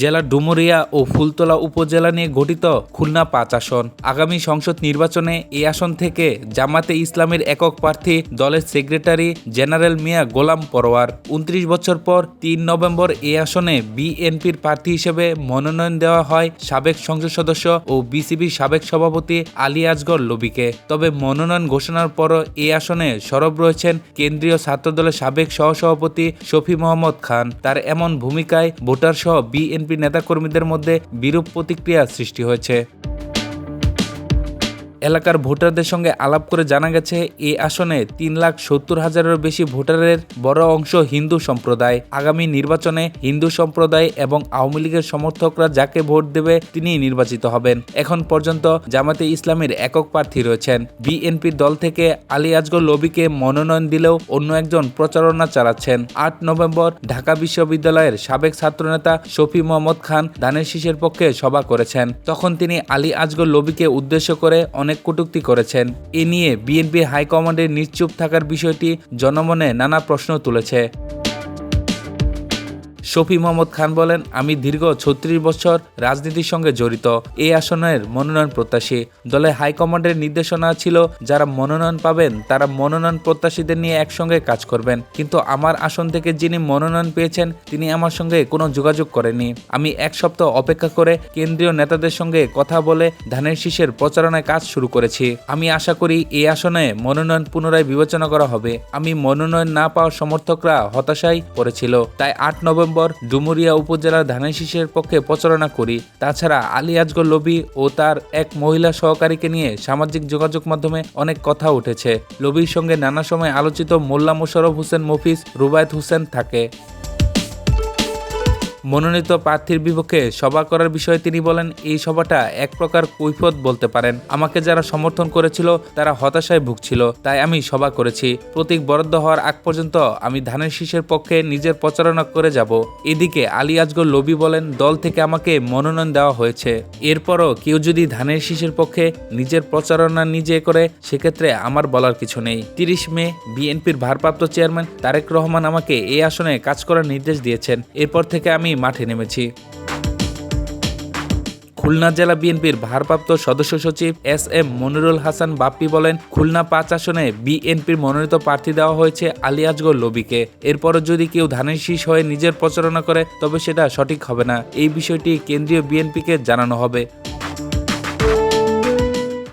জেলার ডুমুরিয়া ও ফুলতলা উপজেলা নিয়ে গঠিত খুলনা পাঁচ আসন। আগামী সংসদ নির্বাচনে এই আসন থেকে জামাতে ইসলামের একক প্রার্থী দলের সেক্রেটারি জেনারেল মিয়া গোলাম পরোয়ার। উনত্রিশ বছর পর তিন নভেম্বর এই আসনে বিএনপির প্রার্থী হিসেবে মনোনয়ন দেওয়া হয় সাবেক সংসদ সদস্য ও বিসিবির সাবেক সভাপতি আলী আজগর লবিকে। তবে মনোনয়ন ঘোষণার পরও এ আসনে সরব রয়েছেন কেন্দ্রীয় ছাত্রদলের সাবেক সহসভাপতি শফি মোহাম্মদ খান। তার এমন ভূমিকায় ভোটার সহ বিএনপি নেতাকর্মীদের মধ্যে বিরূপ প্রতিক্রিয়া সৃষ্টি হয়েছে। এলাকার ভোটারদের সঙ্গে আলাপ করে জানা গেছে এই আসনে তিন লাখ সত্তর হাজারেরও বেশি ভোটারের বড় অংশ হিন্দু সম্প্রদায়। আগামী নির্বাচনে হিন্দু সম্প্রদায় এবং আওয়ামী লীগের সমর্থকরা যাকে ভোট দেবে তিনি নির্বাচিত হবেন। এখন পর্যন্ত জামাতে ইসলামের একক প্রার্থী রয়েছেন। বিএনপির দল থেকে আলী আজগর লবিকে মনোনয়ন দিলেও অন্য একজন প্রচারণা চালাচ্ছেন। আট নভেম্বর ঢাকা বিশ্ববিদ্যালয়ের সাবেক ছাত্রনেতা শফি মোহাম্মদ খান ধানের শীষের পক্ষে সভা করেছেন। তখন তিনি আলী আজগর লবিকে উদ্দেশ্য করে অনেক কটূক্তি করেছেন। এ নিয়ে বিএনপি হাইকমান্ডের নিশ্চুপ থাকার বিষয়টি জনমনে নানা প্রশ্ন তুলেছে। শফি মোহাম্মদ খান বলেন, আমি দীর্ঘ ছত্রিশ বছর রাজনীতির সঙ্গে জড়িত। এই আসনের মনোনয়ন প্রত্যাশী। দলে হাইকমান্ডের নির্দেশনা ছিল, যারা মনোনয়ন পাবেন, তারা মনোনয়ন প্রত্যাশীদের নিয়ে একসঙ্গে কাজ করবেন। কিন্তু আমার আসন থেকে যিনি মনোনয়ন পেয়েছেন, তিনি আমার সঙ্গে কোনো যোগাযোগ করেনি আমি এক সপ্তাহ অপেক্ষা করে কেন্দ্রীয় নেতাদের সঙ্গে কথা বলে ধানের শীষের প্রচারণায় কাজ শুরু করেছি। আমি আশা করি এই আসনে মনোনয়ন পুনরায় বিবেচনা করা হবে। আমি মনোনয়ন না পাওয়ার সমর্থকরা হতাশায় পড়েছিল। তাই আট নভেম্বর ডুমুরিয়া উপজেলার ধানের শীষের পক্ষে প্রচারণা করি। তাছাড়া আলী আজগর লবি ও তার এক মহিলা সহকারীকে নিয়ে সামাজিক যোগাযোগ মাধ্যমে অনেক কথা উঠেছে। লবির সঙ্গে নানা সময় আলোচিত মোল্লা মোশারফ হোসেন মফিজ, রুবায়ত হোসেন থাকে। মনোনীত প্রার্থীর বিপক্ষে সভা করার বিষয়ে তিনি বলেন, এই সভাটা এক প্রকার কৈফত বলতে পারেন। আমাকে যারা সমর্থন করেছিল, তারা হতাশায় ভুগছিল। তাই আমি সভা করেছি। প্রতীক বরাদ্দ হওয়ার আগ পর্যন্ত আমি ধানের শীষের পক্ষে নিজের প্রচারণা করে যাব। এদিকে আলী আজগর লবি বলেন, দল থেকে আমাকে মনোনয়ন দেওয়া হয়েছে। এরপরও কেউ যদি ধানের শীষের পক্ষে নিজের প্রচারণা নিজে করে, সেক্ষেত্রে আমার বলার কিছু নেই। তিরিশ মে, বিএনপির ভারপ্রাপ্ত চেয়ারম্যান তারেক রহমান আমাকে এই আসনে কাজ করার নির্দেশ দিয়েছেন। এরপর থেকে আমি মাঠে নেমেছি। খুলনা জেলা বিএনপির ভারপ্রাপ্ত সদস্য সচিব এস এম মনিরুল হাসান বাপ্পি বলেন, খুলনা পাঁচ আসনে বিএনপির মনোনীত প্রার্থী দেওয়া হয়েছে আলী আজগর লবিকে। এরপরও যদি কেউ ধানের শীষ হয়ে নিজের প্রচারণা করে, তবে সেটা সঠিক হবে না। এই বিষয়টি কেন্দ্রীয় বিএনপিকে জানানো হবে।